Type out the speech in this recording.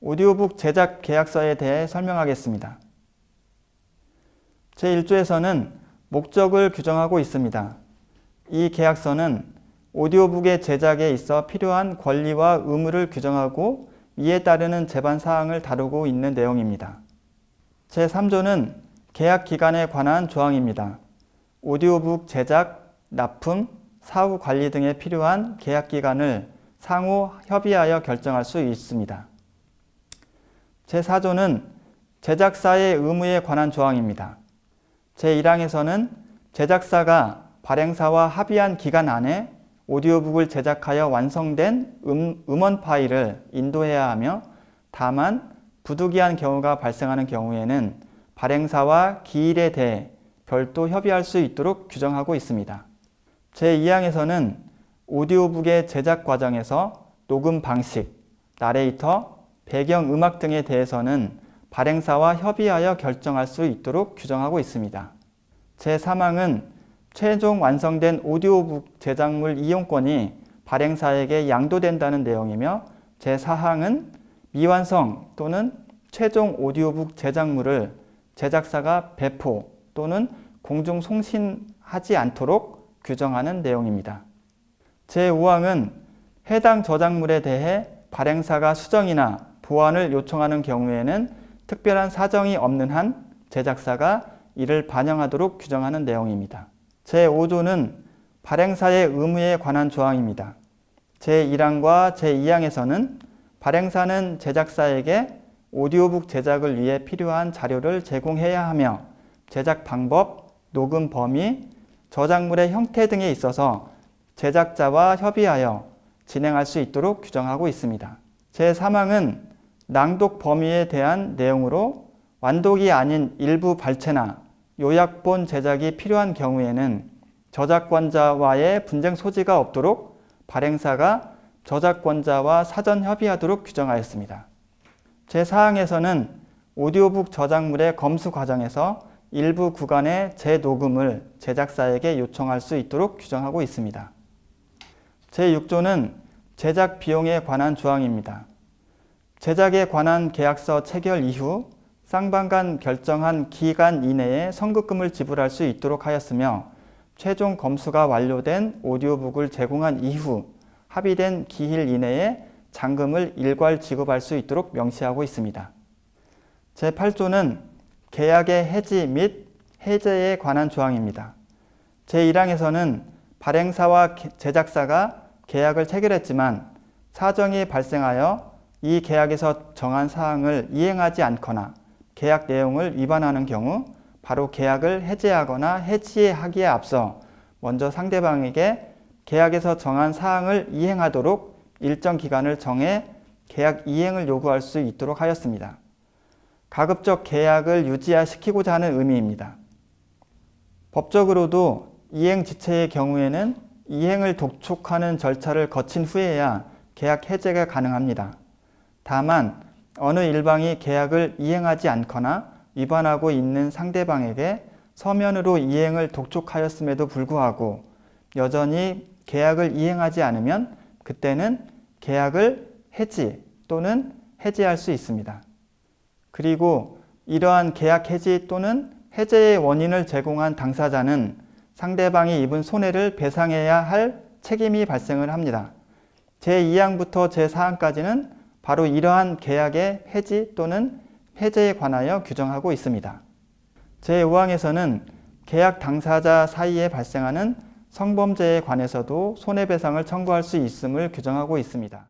오디오북 제작 계약서에 대해 설명하겠습니다. 제1조에서는 목적을 규정하고 있습니다. 이 계약서는 오디오북의 제작에 있어 필요한 권리와 의무를 규정하고 이에 따르는 제반 사항을 다루고 있는 내용입니다. 제3조는 계약 기간에 관한 조항입니다. 오디오북 제작, 납품, 사후 관리 등에 필요한 계약 기간을 상호 협의하여 결정할 수 있습니다. 제4조는 제작사의 의무에 관한 조항입니다. 제1항에서는 제작사가 발행사와 합의한 기간 안에 오디오북을 제작하여 완성된 음, 음원 파일을 인도해야 하며 다만 부득이한 경우가 발생하는 경우에는 발행사와 기일에 대해 별도 협의할 수 있도록 규정하고 있습니다. 제2항에서는 오디오북의 제작 과정에서 녹음 방식, 나레이터, 배경 음악 등에 대해서는 발행사와 협의하여 결정할 수 있도록 규정하고 있습니다. 제3항은 최종 완성된 오디오북 제작물 이용권이 발행사에게 양도된다는 내용이며 제4항은 미완성 또는 최종 오디오북 제작물을 제작사가 배포 또는 공중 송신하지 않도록 규정하는 내용입니다. 제5항은 해당 저작물에 대해 발행사가 수정이나 보완을 요청하는 경우에는 특별한 사정이 없는 한 제작사가 이를 반영하도록 규정하는 내용입니다. 제5조는 발행사의 의무에 관한 조항입니다. 제1항과 제2항에서는 발행사는 제작사에게 오디오북 제작을 위해 필요한 자료를 제공해야 하며 제작 방법, 녹음 범위, 저작물의 형태 등에 있어서 제작자와 협의하여 진행할 수 있도록 규정하고 있습니다. 제3항은 낭독 범위에 대한 내용으로 완독이 아닌 일부 발췌나 요약본 제작이 필요한 경우에는 저작권자와의 분쟁 소지가 없도록 발행사가 저작권자와 사전 협의하도록 규정하였습니다. 제4항에서는 오디오북 저작물의 검수 과정에서 일부 구간의 재녹음을 제작사에게 요청할 수 있도록 규정하고 있습니다. 제6조는 제작 비용에 관한 조항입니다. 제작에 관한 계약서 체결 이후 쌍방 간 결정한 기간 이내에 선급금을 지불할 수 있도록 하였으며 최종 검수가 완료된 오디오북을 제공한 이후 합의된 기일 이내에 잔금을 일괄 지급할 수 있도록 명시하고 있습니다. 제8조는 계약의 해지 및 해제에 관한 조항입니다. 제1항에서는 발행사와 제작사가 계약을 체결했지만 사정이 발생하여 이 계약에서 정한 사항을 이행하지 않거나 계약 내용을 위반하는 경우 바로 계약을 해제하거나 해지하기에 앞서 먼저 상대방에게 계약에서 정한 사항을 이행하도록 일정 기간을 정해 계약 이행을 요구할 수 있도록 하였습니다. 가급적 계약을 유지시키고자 하는 의미입니다. 법적으로도 이행 지체의 경우에는 이행을 독촉하는 절차를 거친 후에야 계약 해제가 가능합니다. 다만 어느 일방이 계약을 이행하지 않거나 위반하고 있는 상대방에게 서면으로 이행을 독촉하였음에도 불구하고 여전히 계약을 이행하지 않으면 그때는 계약을 해지 또는 해지할 수 있습니다. 그리고 이러한 계약 해지 또는 해제의 원인을 제공한 당사자는 상대방이 입은 손해를 배상해야 할 책임이 발생을 합니다. 제2항부터 제4항까지는 바로 이러한 계약의 해지 또는 해제에 관하여 규정하고 있습니다. 제5항에서는 계약 당사자 사이에 발생하는 성범죄에 관해서도 손해배상을 청구할 수 있음을 규정하고 있습니다.